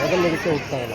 ಮೊದಲಿಗೆ ಹೋಗ್ತಾ ಇಲ್ಲ.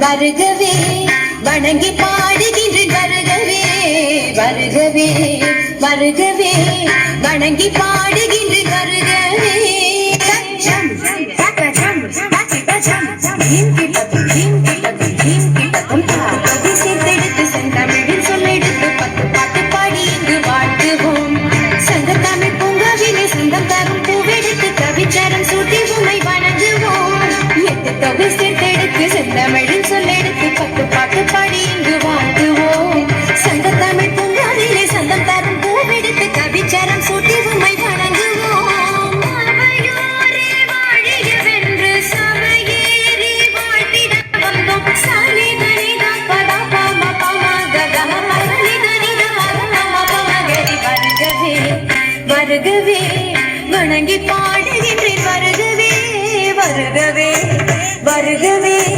வருகவே வணங்கி பாடுகின்ற வருகவே வருகவே வருகவே வணங்கி பாடுகின்ற வருகவே சச்சம் சச்சம் சச்சம் இங்கி பத்து இங்கி பத்து இங்கி This is தமிழின் சொல்லெடுத்து பத்து பாட்டு பாடி இங்கு வாழ்த்துவோம் சங்க தமிழ் பொங்காலிலே சந்தம் தரும் பூவெடுத்து கவிச்சரம் சூட்டி உண்மை வணங்குவோம். வருகவே. வணங்கி பாடுகின்றேன் வருகவே வருகவே வருகவே.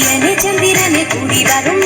சூரியனே சந்திரனே கூடி வரும்